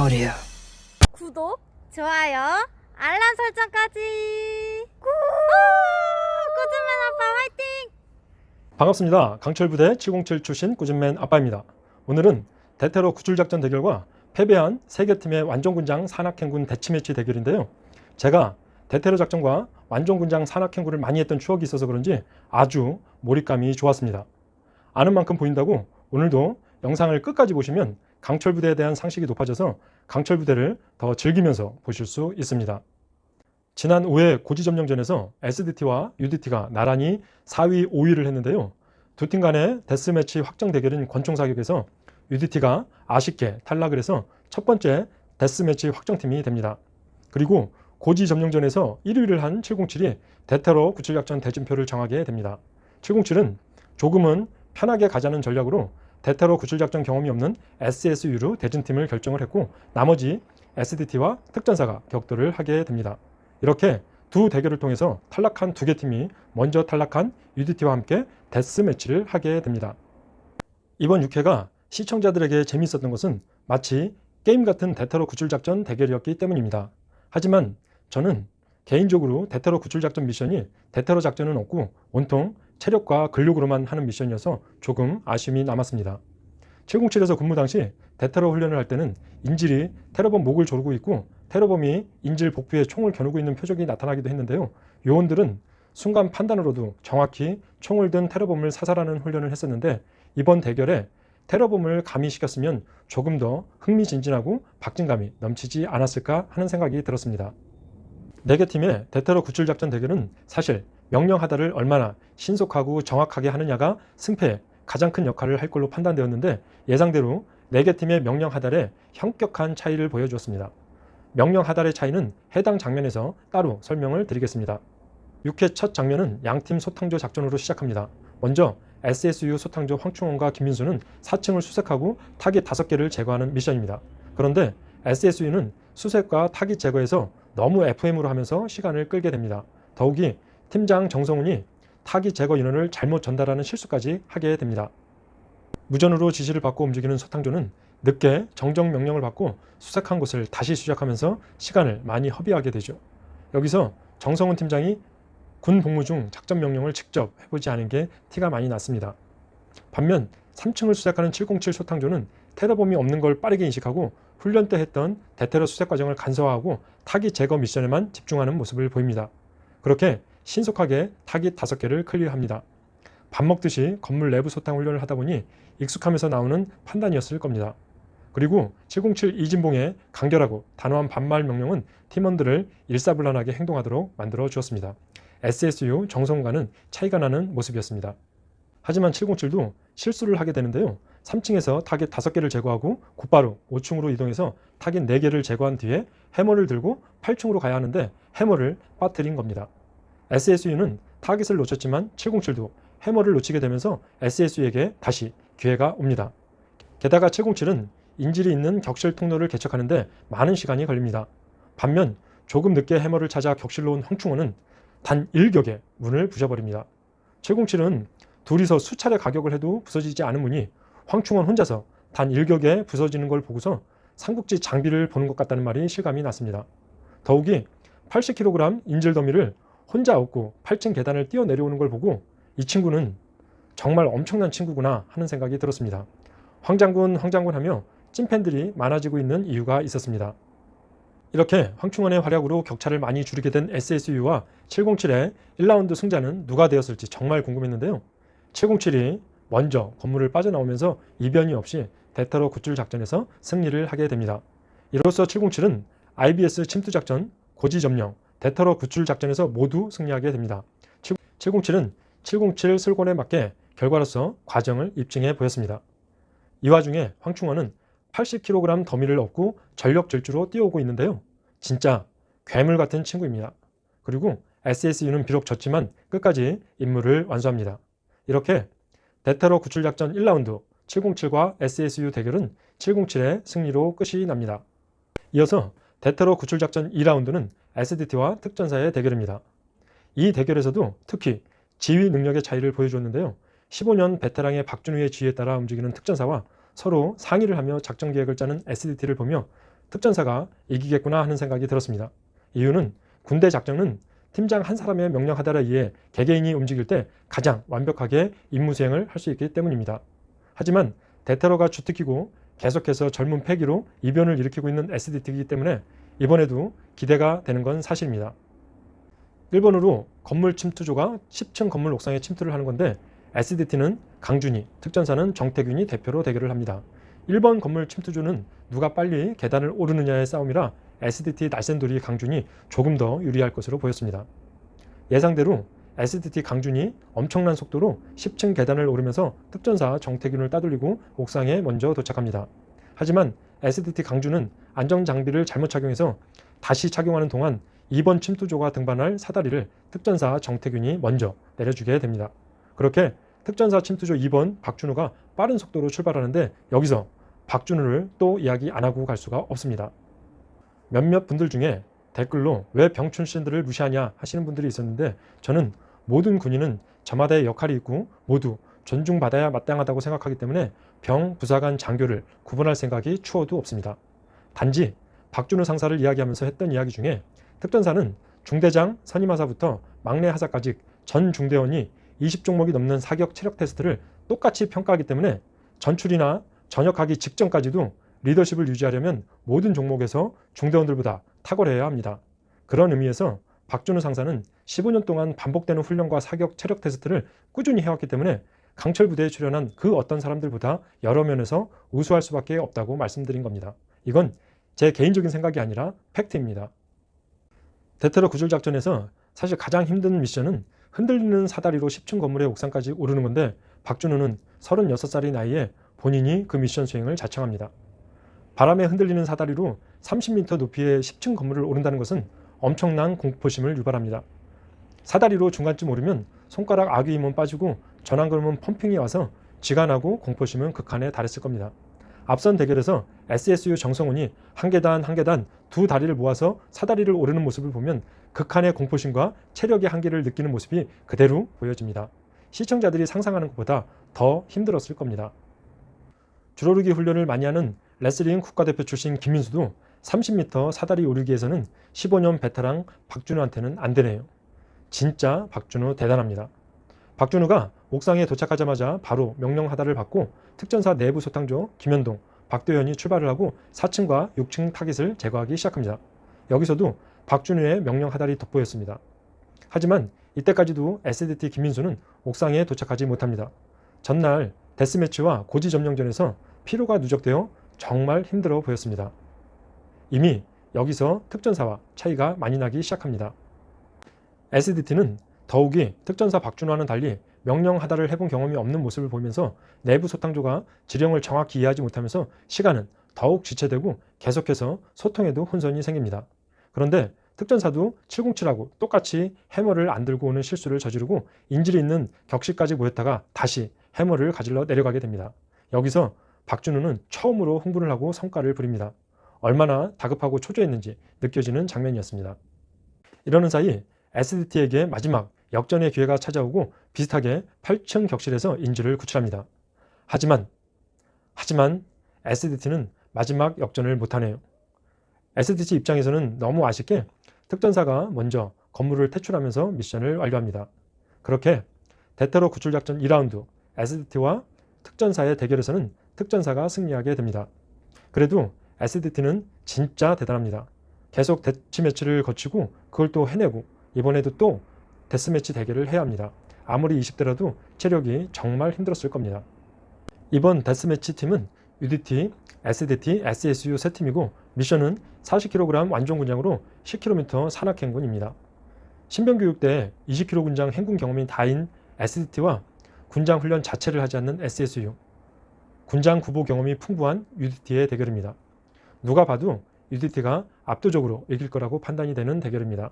사월이에요. 구독, 좋아요, 알람 설정까지. 꾸! 아, 꾸준맨 아빠 화이팅! 반갑습니다. 강철부대 707 출신 꾸준맨 아빠입니다. 오늘은 대테러 구출작전 대결과 패배한 세개 팀의 완전군장 산악행군 대치매치 대결인데요. 제가 대테러 작전과 완전군장 산악행군을 많이 했던 추억이 있어서 그런지 아주 몰입감이 좋았습니다. 아는 만큼 보인다고 오늘도 영상을 끝까지 보시면 강철 부대에 대한 상식이 높아져서 강철 부대를 더 즐기면서 보실 수 있습니다. 지난 5회 고지점령전에서 SDT와 UDT가 나란히 4위, 5위를 했는데요. 두 팀 간의 데스매치 확정 대결인 권총 사격에서 UDT가 아쉽게 탈락을 해서 첫 번째 데스매치 확정팀이 됩니다. 그리고 고지 점령전에서 1위를 한 707이 대테러 구출작전 대진표를 정하게 됩니다. 707은 조금은 편하게 가자는 전략으로 대테러 구출 작전 경험이 없는 SSU로 대진팀을 결정을 했고 나머지 SDT와 특전사가 격돌을 하게 됩니다. 이렇게 두 대결을 통해서 탈락한 두 개 팀이 먼저 탈락한 UDT와 함께 데스 매치를 하게 됩니다. 이번 6회가 시청자들에게 재미있었던 것은 마치 게임 같은 대테러 구출 작전 대결이었기 때문입니다. 하지만 저는 개인적으로 대테러 구출 작전 미션이 대테러 작전은 없고 온통 체력과 근력으로만 하는 미션이어서 조금 아쉬움이 남았습니다. 707에서 근무 당시 대테러 훈련을 할 때는 인질이 테러범 목을 조르고 있고 테러범이 인질 복부에 총을 겨누고 있는 표적이 나타나기도 했는데요. 요원들은 순간 판단으로도 정확히 총을 든 테러범을 사살하는 훈련을 했었는데 이번 대결에 테러범을 가미시켰으면 조금 더 흥미진진하고 박진감이 넘치지 않았을까 하는 생각이 들었습니다. 네개 팀의 대테러 구출 작전 대결은 사실 명령 하다를 얼마나 신속하고 정확하게 하느냐가 승패에 가장 큰 역할을 할 걸로 판단되었는데 예상대로 네개 팀의 명령 하달에 현격한 차이를 보여주었습니다. 명령 하달의 차이는 해당 장면에서 따로 설명을 드리겠습니다. 6회 첫 장면은 양팀 소탕조 작전으로 시작합니다. 먼저 SSU 소탕조 황충원과 김민수는 4층을 수색하고 타깃 5개를 제거하는 미션입니다. 그런데 SSU는 수색과 타깃 제거에서 너무 FM으로 하면서 시간을 끌게 됩니다. 더욱이 팀장 정성훈이 타깃 제거 인원을 잘못 전달하는 실수까지 하게 됩니다. 무전으로 지시를 받고 움직이는 소탕조는 늦게 정정 명령을 받고 수색한 곳을 다시 시작하면서 시간을 많이 허비하게 되죠. 여기서 정성훈 팀장이 군 복무 중 작전 명령을 직접 해보지 않은 게 티가 많이 났습니다. 반면 3층을 수색하는 707 소탕조는 테러범이 없는 걸 빠르게 인식하고 훈련 때 했던 대테러 수색 과정을 간소화하고 타깃 제거 미션에만 집중하는 모습을 보입니다. 그렇게 신속하게 타깃 5개를 클리어합니다. 밥 먹듯이 건물 내부 소탕 훈련을 하다 보니 익숙하면서 나오는 판단이었을 겁니다. 그리고 707 이진봉의 간결하고 단호한 반말 명령은 팀원들을 일사불란하게 행동하도록 만들어 주었습니다. SSU 정성과는 차이가 나는 모습이었습니다. 하지만 707도 실수를 하게 되는데요. 3층에서 타겟 5개를 제거하고 곧바로 5층으로 이동해서 타겟 4개를 제거한 뒤에 해머를 들고 8층으로 가야 하는데 해머를 빠뜨린 겁니다. SSU는 타겟을 놓쳤지만 707도 해머를 놓치게 되면서 SSU에게 다시 기회가 옵니다. 게다가 707은 인질이 있는 격실 통로를 개척하는데 많은 시간이 걸립니다. 반면 조금 늦게 해머를 찾아 격실로 온 황충원은 단 일격에 문을 부셔버립니다. 707은 둘이서 수차례 가격을 해도 부서지지 않은 문이 황충원 혼자서 단 일격에 부서지는 걸 보고서 삼국지 장비를 보는 것 같다는 말이 실감이 났습니다. 더욱이 80kg 인질 더미를 혼자 얻고 8층 계단을 뛰어 내려오는 걸 보고 이 친구는 정말 엄청난 친구구나 하는 생각이 들었습니다. 황장군 황장군 하며 찐팬들이 많아지고 있는 이유가 있었습니다. 이렇게 황충원의 활약으로 격차를 많이 줄이게 된 SSU와 707의 1라운드 승자는 누가 되었을지 정말 궁금했는데요. 707이 먼저 건물을 빠져나오면서 이변이 없이 대테러 구출 작전에서 승리를 하게 됩니다. 이로써 707은 IBS 침투 작전, 고지 점령, 대테러 구출 작전에서 모두 승리하게 됩니다. 707은 707 슬곤에 맞게 결과로서 과정을 입증해 보였습니다. 이 와중에 황충원은 80kg 더미를 얻고 전력 질주로 뛰어오고 있는데요. 진짜 괴물 같은 친구입니다. 그리고 SSU는 비록 졌지만 끝까지 임무를 완수합니다. 이렇게 대테러 구출작전 1라운드 707과 SSU 대결은 707의 승리로 끝이 납니다. 이어서 대테러 구출작전 2라운드는 SDT와 특전사의 대결입니다. 이 대결에서도 특히 지휘 능력의 차이를 보여주었는데요. 15년 베테랑의 박준우의 지휘에 따라 움직이는 특전사와 서로 상의를 하며 작전 계획을 짜는 SDT를 보며 특전사가 이기겠구나 하는 생각이 들었습니다. 이유는 군대 작전은 팀장 한 사람의 명령 하달에 의해 개개인이 움직일 때 가장 완벽하게 임무 수행을 할 수 있기 때문입니다. 하지만 대테러가 주특기고 계속해서 젊은 패기로 이변을 일으키고 있는 SDT이기 때문에 이번에도 기대가 되는 건 사실입니다. 1번으로 건물 침투조가 10층 건물 옥상에 침투를 하는 건데 SDT는 강준이, 특전사는 정태균이 대표로 대결을 합니다. 1번 건물 침투조는 누가 빨리 계단을 오르느냐의 싸움이라 SDT 날쌘돌이 강준이 조금 더 유리할 것으로 보였습니다. 예상대로 SDT 강준이 엄청난 속도로 10층 계단을 오르면서 특전사 정태균을 따돌리고 옥상에 먼저 도착합니다. 하지만 SDT 강준은 안정 장비를 잘못 착용해서 다시 착용하는 동안 2번 침투조가 등반할 사다리를 특전사 정태균이 먼저 내려주게 됩니다. 그렇게 특전사 침투조 2번 박준우가 빠른 속도로 출발하는데 여기서 박준우를 또 이야기 안 하고 갈 수가 없습니다. 몇몇 분들 중에 댓글로 왜병 출신들을 무시하냐 하시는 분들이 있었는데 저는 모든 군인은 저마다의 역할이 있고 모두 존중받아야 마땅하다고 생각하기 때문에 병, 부사관, 장교를 구분할 생각이 추워도 없습니다. 단지 박준우 상사를 이야기하면서 했던 이야기 중에 특전사는 중대장 선임하사부터 막내 하사까지 전 중대원이 20종목이 넘는 사격 체력 테스트를 똑같이 평가하기 때문에 전출이나 전역하기 직전까지도 리더십을 유지하려면 모든 종목에서 중대원들보다 탁월해야 합니다. 그런 의미에서 박준우 상사는 15년 동안 반복되는 훈련과 사격 체력 테스트를 꾸준히 해왔기 때문에 강철 부대에 출연한 그 어떤 사람들보다 여러 면에서 우수할 수밖에 없다고 말씀드린 겁니다. 이건 제 개인적인 생각이 아니라 팩트입니다. 대테러 구출 작전에서 사실 가장 힘든 미션은 흔들리는 사다리로 10층 건물의 옥상까지 오르는 건데 박준우는 36살의 나이에 본인이 그 미션 수행을 자청합니다. 바람에 흔들리는 사다리로 30m 높이의 10층 건물을 오른다는 것은 엄청난 공포심을 유발합니다. 사다리로 중간쯤 오르면 손가락 아귀 힘은 빠지고 전완근은 펌핑이 와서 지간하고 공포심은 극한에 달했을 겁니다. 앞선 대결에서 SSU 정성훈이 한 계단 한 계단 두 다리를 모아서 사다리를 오르는 모습을 보면 극한의 공포심과 체력의 한계를 느끼는 모습이 그대로 보여집니다. 시청자들이 상상하는 것보다 더 힘들었을 겁니다. 줄오르기 훈련을 많이 하는 레슬링 국가대표 출신 김민수도 30m 사다리 오르기에서는 15년 베테랑 박준우한테는 안 되네요. 진짜 박준우 대단합니다. 박준우가 옥상에 도착하자마자 바로 명령 하달을 받고 특전사 내부 소탕조 김현동, 박도현이 출발을 하고 4층과 6층 타깃을 제거하기 시작합니다. 여기서도 박준우의 명령 하달이 돋보였습니다. 하지만 이때까지도 SDT 김민수는 옥상에 도착하지 못합니다. 전날 데스매치와 고지 점령전에서 피로가 누적되어 정말 힘들어 보였습니다. 이미 여기서 특전사와 차이가 많이 나기 시작합니다. SDT는 더욱이 특전사 박준호와는 달리 명령 하달을 해본 경험이 없는 모습을 보이면서 내부 소탕조가 지령을 정확히 이해하지 못하면서 시간은 더욱 지체되고 계속해서 소통에도 혼선이 생깁니다. 그런데 특전사도 707하고 똑같이 해머를 안 들고 오는 실수를 저지르고 인질이 있는 격실까지 모였다가 다시 해머를 가질러 내려가게 됩니다. 여기서 박준우는 처음으로 흥분을 하고 성과를 부립니다. 얼마나 다급하고 초조했는지 느껴지는 장면이었습니다. 이러는 사이 SDT에게 마지막 역전의 기회가 찾아오고 비슷하게 8층 격실에서 인질을 구출합니다. 하지만 하지만 SDT는 마지막 역전을 못하네요. SDT 입장에서는 너무 아쉽게 특전사가 먼저 건물을 퇴출하면서 미션을 완료합니다. 그렇게 대테러 구출 작전 2라운드 SDT와 특전사의 대결에서는 특전사가 승리하게 됩니다. 그래도 SDT는 진짜 대단합니다. 계속 대치 매치를 거치고 그걸 또 해내고 이번에도 또 데스매치 대결을 해야 합니다. 아무리 20대라도 체력이 정말 힘들었을 겁니다. 이번 데스매치 팀은 UDT, SDT, SSU 세 팀이고 미션은 40kg 완전 군장으로 10km 산악 행군입니다. 신병교육 때 20km 군장 행군 경험이 다인 SDT와 군장 훈련 자체를 하지 않는 SSU, 군장 구보 경험이 풍부한 UDT의 대결입니다. 누가 봐도 UDT가 압도적으로 이길 거라고 판단이 되는 대결입니다.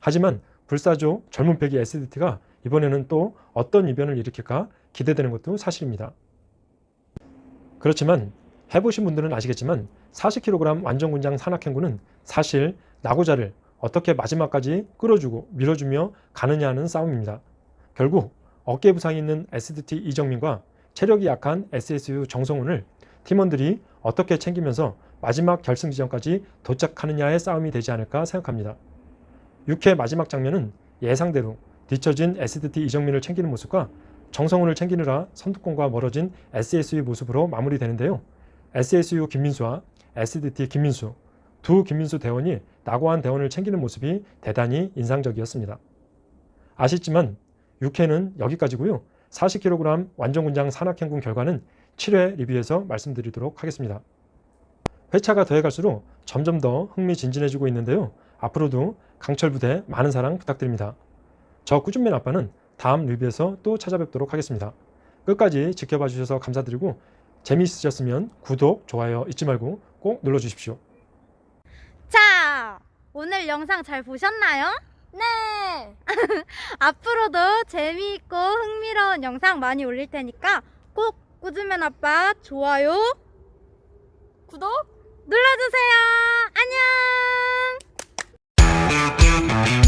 하지만 불사조 젊은 패기 SDT가 이번에는 또 어떤 이변을 일으킬까 기대되는 것도 사실입니다. 그렇지만 해보신 분들은 아시겠지만 40kg 완전군장 산악행군은 사실 나고자를 어떻게 마지막까지 끌어주고 밀어주며 가느냐 하는 싸움입니다. 결국 어깨 부상이 있는 SDT 이정민과 체력이 약한 SSU 정성훈을 팀원들이 어떻게 챙기면서 마지막 결승 지점까지 도착하느냐의 싸움이 되지 않을까 생각합니다. 6회 마지막 장면은 예상대로 뒤처진 SDT 이정민을 챙기는 모습과 정성훈을 챙기느라 선두권과 멀어진 SSU 모습으로 마무리되는데요. SSU 김민수와 SDT 김민수 두 김민수 대원이 낙오한 대원을 챙기는 모습이 대단히 인상적이었습니다. 아쉽지만 6회는 여기까지고요. 40kg 완전군장 산악행군 결과는 7회 리뷰에서 말씀드리도록 하겠습니다. 회차가 더해갈수록 점점 더 흥미진진해지고 있는데요. 앞으로도 강철 부대 많은 사랑 부탁드립니다. 저 꾸준맨 아빠는 다음 리뷰에서 또 찾아뵙도록 하겠습니다. 끝까지 지켜봐 주셔서 감사드리고 재미있으셨으면 구독, 좋아요 잊지 말고 꼭 눌러 주십시오. 자, 오늘 영상 잘 보셨나요? 네. 앞으로도 재미있고 흥미로운 영상 많이 올릴 테니까 꼭 꾸준면 아빠 좋아요 구독 눌러주세요. 안녕!